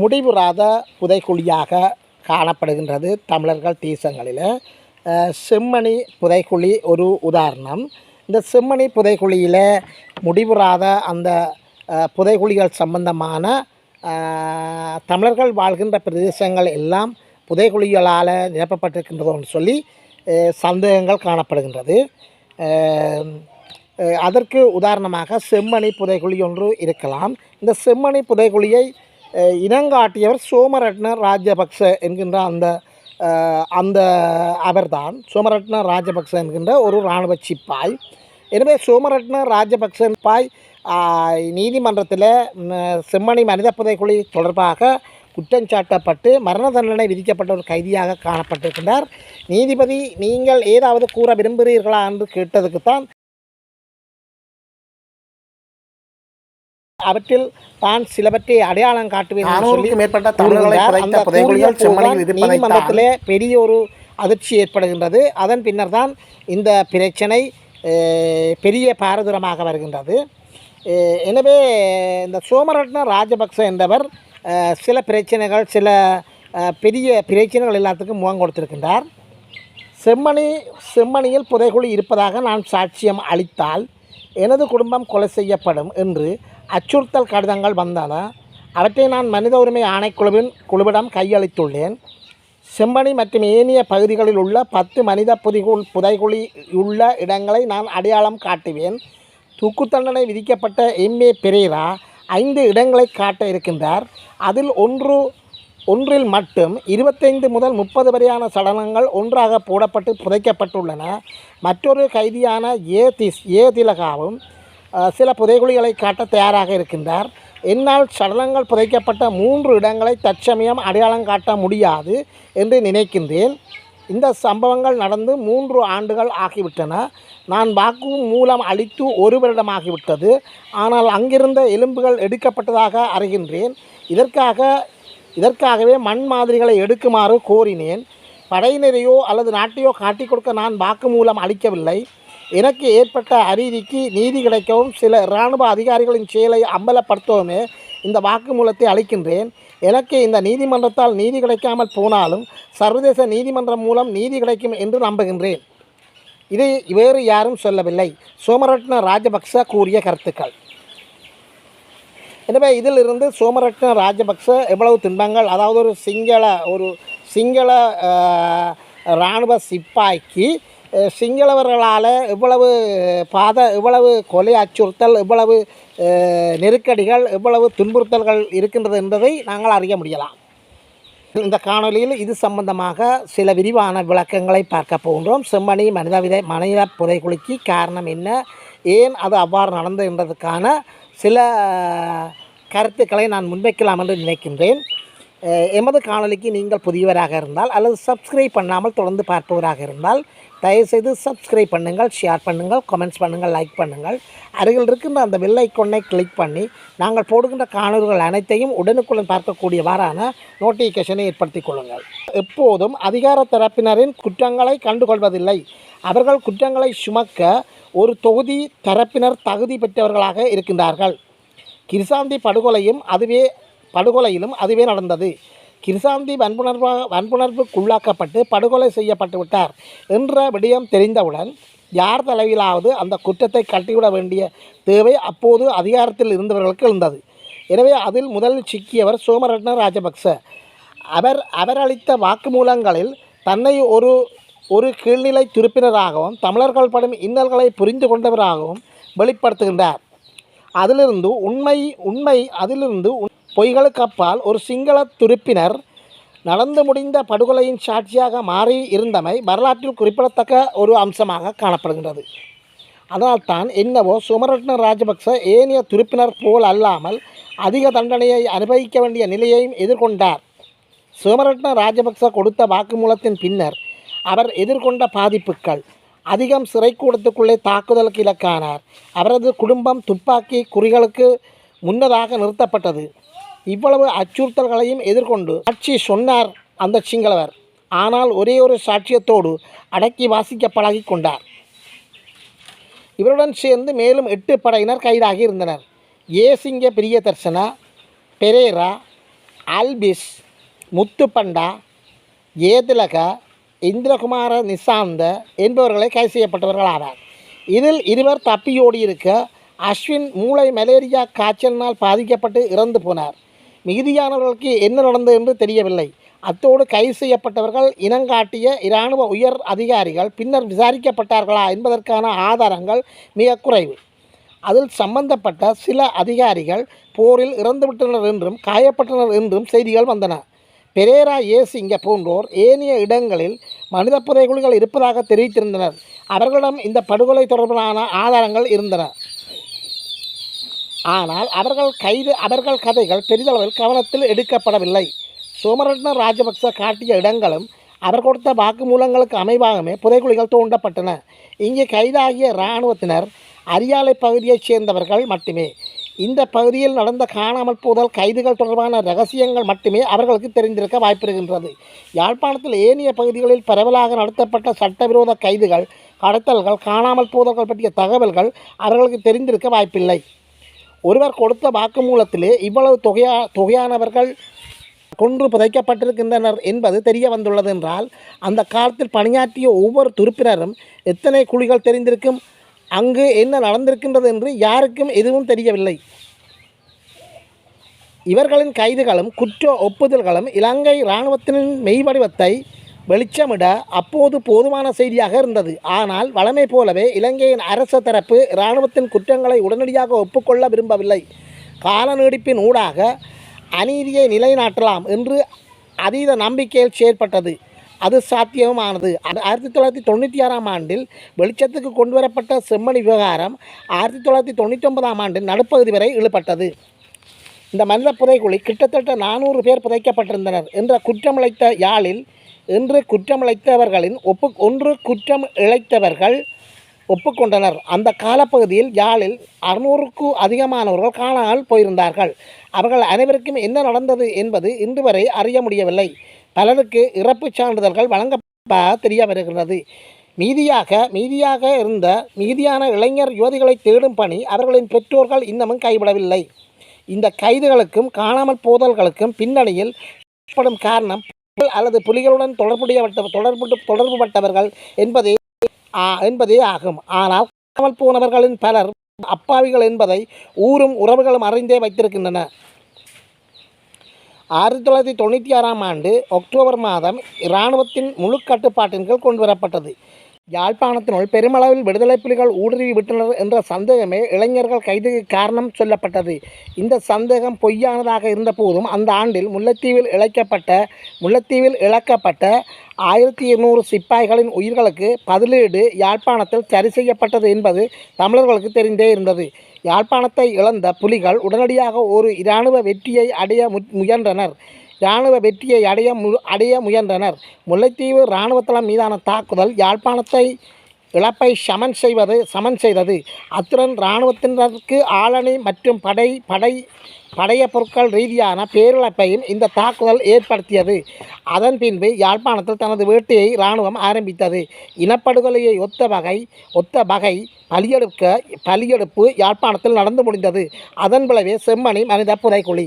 முடிவுறாத புதைக்குழியாக காணப்படுகின்றது தமிழர்கள் தேசங்களில். செம்மணி புதைக்குழி ஒரு உதாரணம். இந்த செம்மணி புதைக்குழியில் முடிவுறாத அந்த புதைக்குழிகள் சம்பந்தமான தமிழர்கள் வாழ்கின்ற பிரதேசங்கள் எல்லாம் புதைக்குழிகளால் நிரப்பப்பட்டிருக்கின்றதோன்னு சொல்லி சந்தேகங்கள் காணப்படுகின்றது. அதற்கு உதாரணமாக செம்மணி புதைகுழி ஒன்று இருக்கலாம். இந்த செம்மணி புதைகுழியை இனங்காட்டியவர் சோமரட்ன ராஜபக்ச என்கின்ற அந்த அந்த அவர்தான். சோமரட்ன ராஜபக்ச என்கின்ற ஒரு இராணுவ சிப்பாய். எனவே சோமரட்ன ராஜபக்ச பாய் நீதிமன்றத்தில் செம்மணி மனித புதைக்குழி தொடர்பாக குற்றஞ்சாட்டப்பட்டு மரண தண்டனை விதிக்கப்பட்ட ஒரு கைதியாக காணப்பட்டிருக்கின்றார். நீதிபதி நீங்கள் ஏதாவது கூற விரும்புகிறீர்களா என்று கேட்டதுக்குத்தான் அவற்றில் தான் சிலவற்றை அடையாளம் காட்டுவேன் என்று சொல்லி நானூறுக்கும் மேற்பட்ட நீதிமன்றத்திலே பெரிய ஒரு அதிர்ச்சி ஏற்படுகின்றது. அதன் பின்னர் தான் இந்த பிரச்சனை பெரிய பாரதூரமாக வருகின்றது. எனவே இந்த சோமரட்ன ராஜபக்ச என்பவர் சில பிரச்சனைகள் சில பெரிய பிரச்சனைகள் எல்லாத்துக்கும் முகம் கொடுத்திருக்கின்றார். செம்மணி செம்மணியில் புதைகுழி இருப்பதாக நான் சாட்சியம் அளித்தால் எனது குடும்பம் கொலை செய்யப்படும் என்று அச்சுறுத்தல் கடிதங்கள் வந்தன. அவற்றை நான் மனித உரிமை ஆணைக்குழுவின் குழுவிடம் கையளித்துள்ளேன். செம்பனி மற்றும் ஏனைய பகுதிகளில் உள்ள பத்து மனித புதைகுள் புதைகுழி உள்ள இடங்களை நான் அடையாளம் காட்டுவேன். தூக்கு தண்டனை விதிக்கப்பட்ட எம்ஏ பெரேரா ஐந்து இடங்களை காட்ட இருக்கின்றார். அதில் ஒன்று ஒன்றில் மட்டும் இருபத்தைந்து முதல் முப்பது வரையான சடலங்கள் ஒன்றாக போடப்பட்டு புதைக்கப்பட்டுள்ளன. மற்றொரு கைதியான ஏ. திஸ் ஏ. திலகாவும் சில புதைகுழிகளை காட்ட தயாராக இருக்கின்றார். என்னால் சடலங்கள் புதைக்கப்பட்ட மூன்று இடங்களை தற்சமயம் அடையாளம் காட்ட முடியாது என்று நினைக்கின்றேன். இந்த சம்பவங்கள் நடந்து மூன்று ஆண்டுகள் ஆகிவிட்டன. நான் வாக்கு மூலம் அளித்து ஒரு வருடமாகிவிட்டது. ஆனால் அங்கிருந்த எலும்புகள் எடுக்கப்பட்டதாக அறிகின்றேன். இதற்காக இதற்காகவே மண் மாதிரிகளை எடுக்குமாறு கோரினேன். படையினரையோ அல்லது நாட்டையோ காட்டிக் கொடுக்க நான் வாக்குமூலம் அளிக்கவில்லை. எனக்கு ஏற்பட்ட அநீதிக்கு நீதி கிடைக்கவும் சில இராணுவ அதிகாரிகளின் செயலை அம்பலப்படுத்தவுமே இந்த வாக்குமூலத்தை அளிக்கின்றேன். எனக்கு இந்த நீதிமன்றத்தால் நீதி கிடைக்காமல் போனாலும் சர்வதேச நீதிமன்றம் மூலம் நீதி கிடைக்கும் என்று நம்புகின்றேன். இதை வேறு யாரும் சொல்லவில்லை. சோமரட்ன ராஜபக்ச கூறிய கருத்துக்கள். எனவே இதிலிருந்து சோமரட்ன ராஜபக்ச எவ்வளவு துன்பங்கள் அதாவது ஒரு சிங்கள ஒரு சிங்கள இராணுவ சிப்பாய்க்கு சிங்களவர்களால் இவ்வளவு பாத இவ்வளவு கொலை அச்சுறுத்தல் இவ்வளவு நெருக்கடிகள் இவ்வளவு துன்புறுத்தல்கள் இருக்கின்றது என்பதை நாங்கள் அறிய முடியலாம். இந்த காணொலியில் இது சம்பந்தமாக சில விரிவான விளக்கங்களை பார்க்க போகின்றோம். செம்மணி மனித விதை மனித புதைக்குழிக்கு காரணம் என்ன? ஏன் அது அவ்வாறு நடந்தது என்றதுக்கான சில கருத்துக்களை நான் முன்வைக்கலாம் என்று நினைக்கின்றேன். எமது காணொலிக்கு நீங்கள் புதியவராக இருந்தால் அல்லது சப்ஸ்கிரைப் பண்ணாமல் தொடர்ந்து பார்ப்பவராக இருந்தால் தயவுசெய்து சப்ஸ்கிரைப் பண்ணுங்கள் ஷேர் பண்ணுங்கள் கமெண்ட்ஸ் பண்ணுங்கள் லைக் பண்ணுங்கள். அருகில் இருக்கின்ற அந்த வெள்ளை ஐக்கொன்னை கிளிக் பண்ணி நாங்கள் போடுகின்ற காணொலிகள் அனைத்தையும் உடனுக்குடன் பார்க்கக்கூடியவாறான நோட்டிஃபிகேஷனை ஏற்படுத்தி கொள்ளுங்கள். எப்போதும் அதிகார தரப்பினரின் குற்றங்களை கண்டுகொள்வதில்லை. அவர்கள் குற்றங்களை சுமக்க ஒரு தொகுதி தரப்பினர் தகுதி பெற்றவர்களாக இருக்கின்றார்கள். கிருசாந்தி படுகொலையும் அதுவே படுகொலையிலும் அதுவே நடந்தது. கிருசாந்தி வன்புணர்வாக வன்புணர்வுக்குள்ளாக்கப்பட்டு படுகொலை செய்யப்பட்டு விட்டார் என்ற விடயம் தெரிந்தவுடன் யார் தலைவிலாவது அந்த குற்றத்தை கட்டிவிட வேண்டிய தேவை அப்போது அதிகாரத்தில் இருந்தவர்களுக்கு இருந்தது. எனவே அதில் முதலில் சிக்கியவர் சோமரட்ன ராஜபக்ச. அவர் அவர் அளித்த வாக்குமூலங்களில் தன்னை ஒரு ஒரு கீழ்நிலை துருப்பினராகவும் தமிழர்கள் படும் இன்னல்களை புரிந்து கொண்டவராகவும் வெளிப்படுத்துகின்றார். அதிலிருந்து உண்மை உண்மை அதிலிருந்து பொய்களுக்கு அப்பால் ஒரு சிங்கள துருப்பினர் நடந்து முடிந்த படுகொலையின் சாட்சியாக மாறி இருந்தமை வரலாற்றில் குறிப்பிடத்தக்க ஒரு அம்சமாக காணப்படுகின்றது. அதனால்தான் என்னவோ சுமரட்ன ராஜபக்ச ஏனைய துருப்பினர் போல் அல்லாமல் அதிக தண்டனையை அனுபவிக்க வேண்டிய நிலையையும் எதிர்கொண்டார். சுமரட்ன ராஜபக்ச கொடுத்த வாக்குமூலத்தின் பின்னர் அவர் எதிர்கொண்ட பாதிப்புகள் அதிகம் சிறைக்கூடத்துக்குள்ளே தாக்குதலுக்கு இலக்கானார். அவரது குடும்பம் துப்பாக்கி குறிகளுக்கு முன்னதாக நிறுத்தப்பட்டது. இவ்வளவு அச்சுறுத்தல்களையும் எதிர்கொண்டு ஆட்சி சொன்னார் அந்த சிங்களவர். ஆனால் ஒரே ஒரு சாட்சியத்தோடு அடக்கி வாசிக்க பழகி கொண்டார். இவருடன் சேர்ந்து மேலும் எட்டு படையினர் கைதாகி இருந்தனர். ஏசிங்க பிரியதர்சனா பெரேரா ஆல்பிஸ் முத்துப்பண்டா ஏதிலக இந்திரகுமார நிசாந்த என்பவர்களை கைது செய்யப்பட்டவர்கள் ஆவார் இதில் இருவர் தப்பியோடியிருக்க அஸ்வின் மூளை மலேரியா காய்ச்சலினால் பாதிக்கப்பட்டு இறந்து போனார். மிகுதியானவர்களுக்கு என்ன நடந்தது என்று தெரியவில்லை. அத்தோடு கைது செய்யப்பட்டவர்கள் இனங்காட்டிய இராணுவ உயர் அதிகாரிகள் பின்னர் விசாரிக்கப்பட்டார்களா என்பதற்கான ஆதாரங்கள் மிக குறைவு. அதில் சம்பந்தப்பட்ட சில அதிகாரிகள் போரில் இறந்துவிட்டனர் என்றும் காயப்பட்டனர் என்றும் செய்திகள் வந்தன. பெரேரா ஏசிங்க போன்றோர் ஏனைய இடங்களில் மனித புதைகுழிகள் இருப்பதாக தெரிவித்திருந்தனர். அவர்களிடம் இந்த படுகொலை தொடர்பான ஆதாரங்கள் இருந்தன. ஆனால் அவர்கள் கைது அவர்கள் கதைகள் பெரிதளவில் கவனத்தில் எடுக்கப்படவில்லை. சோமரட்ன ராஜபக்ச காட்டிய இடங்களும் அவர் கொடுத்த வாக்குமூலங்களுக்கு அமைவாகவே புதைக்குழிகள் தோண்டப்பட்டன. இங்கே கைதாகிய இராணுவத்தினர் அரியாலை பகுதியைச் சேர்ந்தவர்கள் மட்டுமே. இந்த பகுதியில் நடந்த காணாமல் போதல் கைதுகள் தொடர்பான ரகசியங்கள் மட்டுமே அவர்களுக்கு தெரிந்திருக்க வாய்ப்பிருக்கின்றது. யாழ்ப்பாணத்தில் ஏனைய பகுதிகளில் பரவலாக நடத்தப்பட்ட சட்டவிரோத கைதுகள் கடத்தல்கள் காணாமல் போதல்கள் பற்றிய தகவல்கள் அவர்களுக்கு தெரிந்திருக்க வாய்ப்பில்லை. ஒருவர் கொடுத்த வாக்குமூலத்திலே இவ்வளவு தொகையா தொகையானவர்கள் கொன்று புதைக்கப்பட்டிருக்கின்றனர் என்பது தெரிய வந்துள்ளது என்றால் அந்த காலத்தில் பணியாற்றிய ஒவ்வொரு துருப்பினரும் எத்தனை குழிகள் தெரிந்திருக்கும் அங்கு என்ன நடந்திருக்கின்றது என்று யாருக்கும் எதுவும் தெரியவில்லை. இவர்களின் கைதுகளும் குற்ற ஒப்புதல்களும் இலங்கை இராணுவத்தின் மெய்வடிவத்தை வெளிச்சமிட அப்போது போதுமான செய்தியாக இருந்தது. ஆனால் வழமை போலவே இலங்கையின் அரச தரப்பு இராணுவத்தின் குற்றங்களை உடனடியாக ஒப்புக்கொள்ள விரும்பவில்லை. கால நீடிப்பின் ஊடாக அநீதியை நிலைநாட்டலாம் என்று அதீத நம்பிக்கையில் செயற்பட்டது. அது சாத்தியமானது. அது ஆயிரத்தி தொள்ளாயிரத்தி தொண்ணூற்றி ஆறாம் ஆண்டில் வெளிச்சத்துக்கு கொண்டு வரப்பட்ட செம்மணி விவகாரம் ஆயிரத்தி தொள்ளாயிரத்தி தொண்ணூற்றி ஒன்பதாம் ஆண்டின் நடுப்பகுதி வரை இழுபட்டது இந்த மனித புதைக்குழி கிட்டத்தட்ட நானூறு பேர் புதைக்கப்பட்டிருந்தனர் என்ற குற்றமளித்த யாழில் என்று குற்றமிழைத்தவர்களின் ஒப்பு ஒன்று குற்றம் இழைத்தவர்கள் ஒப்புக்கொண்டனர். அந்த காலப்பகுதியில் யாழில் அறுநூறுக்கு அதிகமானவர்கள் காணாமல் போயிருந்தார்கள். அவர்கள் அனைவருக்கும் என்ன நடந்தது என்பது இன்று வரை அறிய முடியவில்லை. பலருக்கு இறப்புச் சான்றிதழ்கள் வழங்க தெரிய வருகிறது. மீதியாக மீதியாக இருந்த மீதியான இளைஞர் யுவதிகளை தேடும் பணி அவர்களின் பெற்றோர்கள் இன்னமும் கைவிடவில்லை. இந்த கைதுகளுக்கும் காணாமல் போதல்களுக்கும் பின்னணியில் ஏற்படும் காரணம் அல்லது புலிகளுடன் தொடர்புடைய தொடர்பு தொடர்புபட்டவர்கள் என்பதே என்பதே ஆகும். ஆனால் காணாமல் போனவர்களின் பலர் அப்பாவிகள் என்பதை ஊரும் உறவுகளும் அறிந்தே வைத்திருக்கின்றன. ஆயிரத்தி தொள்ளாயிரத்தி தொண்ணூற்றி ஆறாம் ஆண்டு அக்டோபர் மாதம் இராணுவத்தின் முழு கட்டுப்பாட்டின் கீழ் கொண்டுவரப்பட்டது. யாழ்ப்பாணத்தினுள் பெருமளவில் விடுதலை புலிகள் ஊடுருவி விட்டனர் என்ற சந்தேகமே இளைஞர்கள் கைதுக்கு காரணம் சொல்லப்பட்டது. இந்த சந்தேகம் பொய்யானதாக இருந்தபோதும் அந்த ஆண்டில் முல்லைத்தீவில் இழைக்கப்பட்ட முல்லைத்தீவில் இழக்கப்பட்ட ஆயிரத்தி இருநூறு சிப்பாய்களின் உயிர்களுக்கு பதிலீடு யாழ்ப்பாணத்தில் சரி செய்யப்பட்டது என்பது தமிழர்களுக்கு தெரிந்தே இருந்தது. யாழ்ப்பாணத்தை இழந்த புலிகள் உடனடியாக ஒரு இராணுவ வெற்றியை அடைய முயன்றனர். இராணுவ வெற்றியை அடைய மு அடைய முயன்றனர். முல்லைத்தீவு இராணுவத்தளம் மீதான தாக்குதல் யாழ்ப்பாணத்தை இழப்பை சமன் செய்வது சமன் செய்தது. அத்துடன் இராணுவத்தினருக்கு ஆளணி மற்றும் படை படை படைய பொருட்கள் ரீதியான பேரிழப்பையும் இந்த தாக்குதல் ஏற்படுத்தியது. அதன் பின்பு யாழ்ப்பாணத்தில் தனது வேட்டையை இராணுவம் ஆரம்பித்தது. இனப்படுகொலையை ஒத்த வகை ஒத்த வகை பலியெடுக்க பலியெடுப்பு யாழ்ப்பாணத்தில் நடந்து முடிந்தது. அதன் விளைவே செம்மணி மனித புதைக்குழி